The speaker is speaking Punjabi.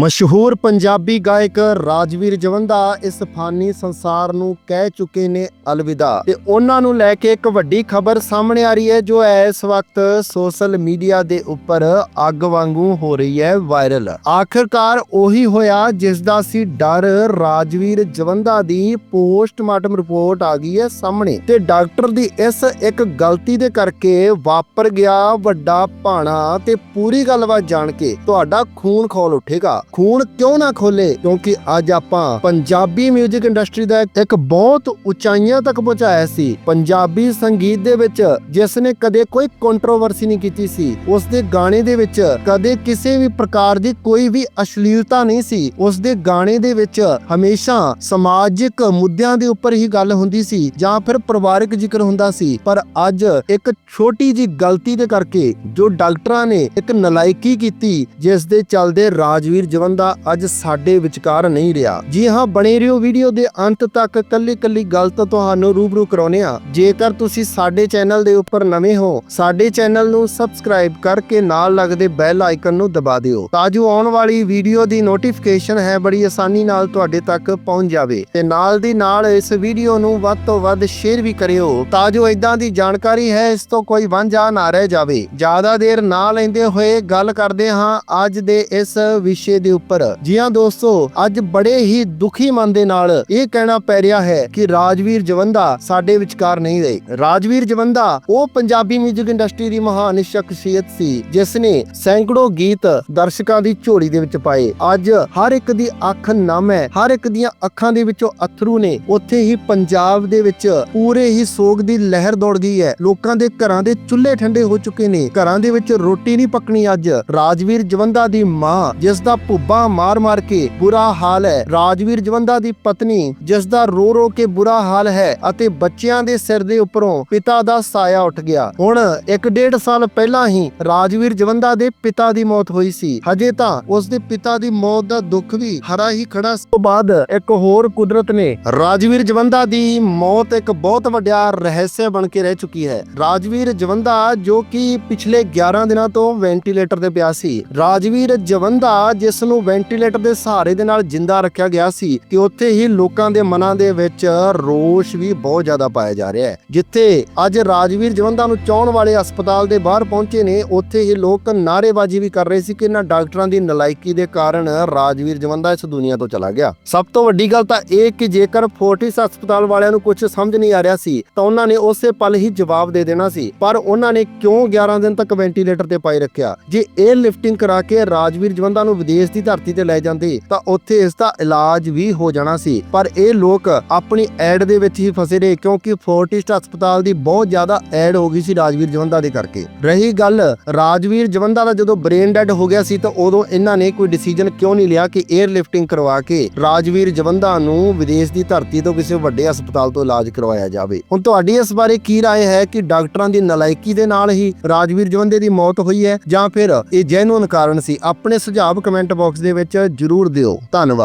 ਮਸ਼ਹੂਰ ਪੰਜਾਬੀ ਗਾਇਕ ਰਾਜਵੀਰ ਜਵੰਦਾ ਇਸ ਫਾਨੀ ਸੰਸਾਰ ਨੂੰ ਕਹਿ ਚੁੱਕੇ ਨੇ ਅਲਵਿਦਾ। ਤੇ ਉਹਨਾਂ ਨੂੰ ਲੈ ਕੇ ਇੱਕ ਵੱਡੀ ਖਬਰ ਸਾਹਮਣੇ ਆ ਰਹੀ ਹੈ, ਜੋ ਇਸ ਵਕਤ ਸੋਸ਼ਲ ਮੀਡੀਆ ਦੇ ਉੱਪਰ ਅੱਗ ਵਾਂਗੂ ਹੋ ਰਹੀ ਹੈ, ਵਾਇਰਲ। ਆਖਰਕਾਰ ਉਹੀ ਹੋਇਆ ਜਿਸ ਦਾ ਸੀ ਡਰ ਰਾਜਵੀਰ ਜਵੰਦਾ ਦੀ ਪੋਸਟਮਾਰਟਮ ਰਿਪੋਰਟ ਆ ਗਈ ਹੈ ਸਾਹਮਣੇ। ਤੇ ਡਾਕਟਰ ਦੀ ਇਸ ਇੱਕ ਗਲਤੀ ਦੇ ਕਰਕੇ ਵਾਪਰ ਗਿਆ ਵੱਡਾ ਭਾਣਾ। ਤੇ ਪੂਰੀ ਗੱਲਬਾਤ ਜਾਣ ਕੇ ਤੁਹਾਡਾ ਖੂਨ ਖੋਲ ਉੱਠੇਗਾ। ਖੂਨ ਕਿਉਂ ਨਾ ਖੋਲੇ ਕਿਉਂਕਿ ਅੱਜ ਆਪਾਂ ਪੰਜਾਬੀ 뮤직 ਇੰਡਸਟਰੀ ਦਾ ਇੱਕ- ਬਹੁਤ ਉਚਾਈਆਂ ਤੱਕ ਪਹੁੰਚਾਇਆ ਸੀ। ਪੰਜਾਬੀ ਸੰਗੀਤ ਦੇ ਵਿੱਚ ਜਿਸ ਨੇ ਕਦੇ ਕੋਈ ਕੰਟਰੋਵਰਸੀ ਨਹੀਂ ਕੀਤੀ ਸੀ। ਉਸ ਦੇ ਗਾਣੇ ਦੇ ਵਿੱਚ ਕਦੇ ਕਿਸੇ ਵੀ ਪ੍ਰਕਾਰ ਦੀ ਕੋਈ ਵੀ ਅਸ਼ਲੀਲਤਾ ਨਹੀਂ ਸੀ। ਉਸ ਦੇ ਗਾਣੇ ਦੇ ਵਿੱਚ ਹਮੇਸ਼ਾ ਸਮਾਜਿਕ ਮੁੱਦਿਆਂ ਦੇ ਉੱਪਰ ਹੀ ਗੱਲ ਹੁੰਦੀ ਸੀ ਜਾਂ ਫਿਰ ਪਰਿਵਾਰਕ ਜ਼ਿਕਰ ਹੁੰਦਾ ਸੀ। ਪਰ ਅੱਜ ਇੱਕ ਛੋਟੀ ਜੀ ਗਲਤੀ ਦੇ ਕਰਕੇ ਜੋ ਡਾਕਟਰਾਂ ਨੇ ਇੱਕ ਨਲਾਇਕੀ ਕੀਤੀ ਜਿਸ ਦੇ ਚੱਲਦੇ ਰਾਜਵੀਰ ਜਵੰਦਾ ਅੱਜ ਸਾਡੇ ਵਿਚਕਾਰ ਨਹੀਂ ਰਿਹਾ। ਜੀ ਹਾਂ, ਬਣੇ ਰਹੋ ਵੀਡੀਓ ਦੇ ਅੰਤ ਤੱਕ। ਕੱਲੀ ਕੱਲੀ ਗੱਲ ਤੋਂ ਤੁਹਾਨੂੰ ਰੂਬਰੂ ਕਰਾਉਨੇ ਆ ਜੇਕਰ ਤੁਸੀਂ ਸਾਡੇ ਚੈਨਲ ਦੇ ਉੱਪਰ ਨਵੇਂ ਹੋ, ਸਾਡੇ ਚੈਨਲ ਨੂੰ ਸਬਸਕ੍ਰਾਈਬ ਕਰਕੇ ਨਾਲ ਲੱਗਦੇ ਬੈਲ ਆਈਕਨ ਨੂੰ ਦਬਾ ਦਿਓ। ਤਾਂ ਜੋ ਆਉਣ ਵਾਲੀ ਵੀਡੀਓ ਦੀ ਨੋਟੀਫਿਕੇਸ਼ਨ ਹੈ, ਬੜੀ ਆਸਾਨੀ ਨਾਲ ਤੁਹਾਡੇ ਤੱਕ ਪਹੁੰਚ ਜਾਵੇ। ਤੇ ਨਾਲ ਦੀ ਨਾਲ ਇਸ ਵੀਡੀਓ ਨੂੰ ਵੱਧ ਤੋਂ ਵੱਧ ਸ਼ੇਅਰ ਵੀ ਕਰਿਓ। ਤਾਂ ਜੋ ਇਦਾਂ ਦੀ ਜਾਣਕਾਰੀ ਹੈ, ਇਸ ਤੋਂ ਕੋਈ ਵਾਂਝਾ ਨਾ ਰਹਿ ਜਾਵੇ। ਜ਼ਿਆਦਾ ਦੇਰ ਨਾ ਲੈਂਦੇ ਹੋਏ ਗੱਲ ਕਰਦੇ ਹਾਂ, ਅੱਜ ਦੇ ਇਸ ਵਿਸ਼ੇ ਦੇ ਉੱਪਰ। ਜੀ ਹਾਂ ਦੋਸਤੋ, ਅੱਜ ਬੜੇ ਹੀ ਦੁਖੀ ਮਨ ਦੇ ਨਾਲ ਇਹ ਕਹਿਣਾ ਪੈ ਰਿਹਾ ਹੈ ਕਿ ਰਾਜਵੀਰ ਜਵੰਦਾ ਸਾਡੇ ਵਿਚਕਾਰ ਨਹੀਂ ਰਹੇ। ਰਾਜਵੀਰ ਜਵੰਦਾ, ਉਹ ਪੰਜਾਬੀ 뮤직 ਇੰਡਸਟਰੀ ਦੀ ਮਹਾਨ ਸ਼ਖਸੀਅਤ ਸੀ ਜਿਸ ਨੇ ਸੈਂਕੜੋ ਗੀਤ ਦਰਸ਼ਕਾਂ ਦੀ ਝੋਲੀ ਦੇ ਵਿੱਚ ਪਾਏ। ਅੱਜ ਹਰ ਇੱਕ ਦੀ ਅੱਖ ਨਮ ਹੈ, ਹਰ ਇੱਕ ਦੀਆਂ ਅੱਖਾਂ ਦੇ ਵਿੱਚੋਂ ਅਥਰੂ ਨੇ ਉੱਥੇ ਹੀ ਪੰਜਾਬ ਦੇ ਵਿੱਚ ਪੂਰੇ ਹੀ ਸੋਗ ਦੀ ਲਹਿਰ ਦੌੜ ਗਈ ਹੈ। ਲੋਕਾਂ ਦੇ ਘਰਾਂ ਦੇ ਚੁੱਲ੍ਹੇ ਠੰਡੇ ਹੋ ਚੁੱਕੇ ਨੇ, ਘਰਾਂ ਦੇ ਵਿੱਚ ਰੋਟੀ ਨਹੀਂ ਪੱਕਣੀ ਅੱਜ। ਰਾਜਵੀਰ ਜਵੰਦਾ ਦੀ ਮਾਂ ਜਿਸ ਦਾ ਭੁੱਬਾ ਮਾਰ-ਮਾਰ ਕੇ ਬੁਰਾ ਹਾਲ ਹੈ। ਰਾਜਵੀਰ ਜਵੰਦਾ ਦੀ ਪਤਨੀ ਜਿਸ ਦਾ ਰੋ-ਰੋ ਕੇ ਬੁਰਾ ਹਾਲ ਹੈ ਅਤੇ ਬੱਚਿਆਂ ਦੇ ਸਿਰ ਦੇ ਉੱਪਰੋਂ ਪਿਤਾ ਦਾ ਸਾਇਆ ਉੱਠ ਗਿਆ। ਹੁਣ ਇੱਕ ਡੇਢ ਸਾਲ ਪਹਿਲਾਂ ਹੀ ਰਾਜਵੀਰ ਜਵੰਦਾ ਦੇ ਪਿਤਾ ਦੀ ਮੌਤ ਹੋਈ ਸੀ। ਹਜੇ ਤਾਂ ਉਸ ਦੇ ਪਿਤਾ ਦੀ ਮੌਤ ਦਾ ਦੁੱਖ ਵੀ ਹਰਾ ਹੀ ਖੜਾ ਤੋਂ ਬਾਅਦ ਇੱਕ ਹੋਰ ਕੁਦਰਤ ਨੇ ਰਾਜਵੀਰ ਜਵੰਦਾ ਦੀ ਮੌਤ ਇੱਕ ਬਹੁਤ ਵੱਡਾ ਰਹੱਸ ਬਣ ਕੇ ਰਹਿ ਚੁੱਕੀ ਹੈ। ਰਾਜਵੀਰ ਜਵੰਦਾ ਜੋ ਕਿ ਪਿਛਲੇ 11 ਦਿਨਾਂ ਤੋਂ ਵੈਂਟੀਲੇਟਰ ਤੇ ਪਿਆ ਸੀ। ਰਾਜਵੀਰ ਜਵੰਦਾ ਜਿਸ ਨੂੰ ਵੈਂਟੀਲੇਟਰ ਦੇ ਸਹਾਰੇ ਦੇ ਨਾਲ ਜਿੰਦਾ ਰੱਖਿਆ ਗਿਆ ਸੀ ਕਿ ਉੱਥੇ ਹੀ ਲੋਕਾਂ ਦੇ ਮਨਾਂ ਦੇ ਵਿੱਚ ਰੋਸ਼ ਵੀ ਬਹੁਤ ਜ਼ਿਆਦਾ ਪਾਇਆ ਜਾ ਰਿਹਾ ਹੈ। ਜਿੱਥੇ ਅੱਜ ਰਾਜਵੀਰ ਜਵੰਦਾ ਨੂੰ ਚਾਹਣ ਵਾਲੇ ਹਸਪਤਾਲ ਦੇ ਬਾਹਰ ਪਹੁੰਚੇ ਨੇ, ਉੱਥੇ ਹੀ ਲੋਕ ਨਾਅਰੇਬਾਜ਼ੀ ਵੀ ਕਰ ਰਹੇ ਸੀ ਕਿ ਇਹਨਾਂ ਡਾਕਟਰਾਂ ਦੀ ਨਲਾਇਕੀ ਦੇ ਕਾਰਨ ਰਾਜਵੀਰ ਜਵੰਦਾ ਇਸ ਦੁਨੀਆ ਤੋਂ ਚਲਾ ਗਿਆ। ਸਭ ਤੋਂ ਵੱਡੀ ਗੱਲ ਤਾਂ ਇਹ ਕਿ ਜੇਕਰ ਫੋਰਟਿਸ ਹਸਪਤਾਲ ਵਾਲਿਆਂ ਨੂੰ ਕੁਝ ਸਮਝ ਨਹੀਂ ਆ ਰਿਹਾ ਸੀ, ਤਾਂ ਉਹਨਾਂ ਨੇ ਉਸੇ ਪਲ ਹੀ ਜਵਾਬ ਦੇ ਦੇਣਾ ਸੀ। ਪਰ ਉਹਨਾਂ ਨੇ ਕਿਉਂ 11 ਦਿਨ ਤੱਕ ਵੈਂਟੀਲੇਟਰ ਤੇ ਪਾਈ ਰੱਖਿਆ? ਜੇ 에ਅਰ ਲਿਫਟਿੰਗ ਕਰਾ ਕੇ ਰਾਜਵੀਰ ਜਵੰਦਾ ਨੂੰ ਵਿਦੇਸ਼ ਵਿਦੇਸ਼ ਦੀ ਧਰਤੀ ਤੇ ਲੈ ਜਾਂਦੇ, ਤਾਂ ਉੱਥੇ ਇਸ ਦਾ ਇਲਾਜ ਵੀ ਹੋ ਜਾਣਾ ਸੀ। ਪਰ ਇਹ ਲੋਕ ਆਪਣੀ ਐਡ ਦੇ ਵਿੱਚ ਹੀ ਫਸੇ ਰਹੇ, ਕਿਉਂਕਿ ਫੋਰਟਿਸਟ ਹਸਪਤਾਲ ਦੀ ਬਹੁਤ ਜ਼ਿਆਦਾ ਐਡ ਹੋ ਗਈ ਸੀ ਰਾਜਵੀਰ ਜਵੰਦਾ ਦੇ ਕਰਕੇ। ਰਹੀ ਗੱਲ, ਰਾਜਵੀਰ ਜਵੰਦਾ ਦਾ ਜਦੋਂ ਬ੍ਰੇਨ ਡੈਡ ਹੋ ਗਿਆ ਸੀ, ਤਾਂ ਉਦੋਂ ਇਹਨਾਂ ਨੇ ਕੋਈ ਡਿਸੀਜਨ ਕਿਉਂ ਨਹੀਂ ਲਿਆ ਕਿ 에ਅਰ ਲਿਫਟਿੰਗ ਕਰਵਾ ਕੇ ਰਾਜਵੀਰ ਜਵੰਦਾ ਨੂੰ ਵਿਦੇਸ਼ ਦੀ ਧਰਤੀ ਤੋਂ ਕਿਸੇ ਵੱਡੇ ਹਸਪਤਾਲ ਤੋਂ ਇਲਾਜ ਕਰਵਾਇਆ ਜਾਵੇ। ਹੁਣ ਤੁਹਾਡੀ ਇਸ ਬਾਰੇ ਕੀ رائے ਹੈ ਕਿ ਡਾਕਟਰਾਂ ਦੀ ਨਲਾਇਕੀ ਦੇ ਨਾਲ ਹੀ ਰਾਜਵੀਰ ਜਵੰਦੇ ਦੀ ਮੌਤ ਹੋਈ ਹੈ ਜਾਂ ਫਿਰ ਇਹ ਜੈਨੂਨ ਕਾਰਨ ਸੀ? ਆਪਣੇ ਸੁਝਾਅ ਕਮੈਂਟ ਬਾਕਸ ਦੇ ਵਿੱਚ ਜਰੂਰ ਦਿਓ। ਧੰਨਵਾਦ।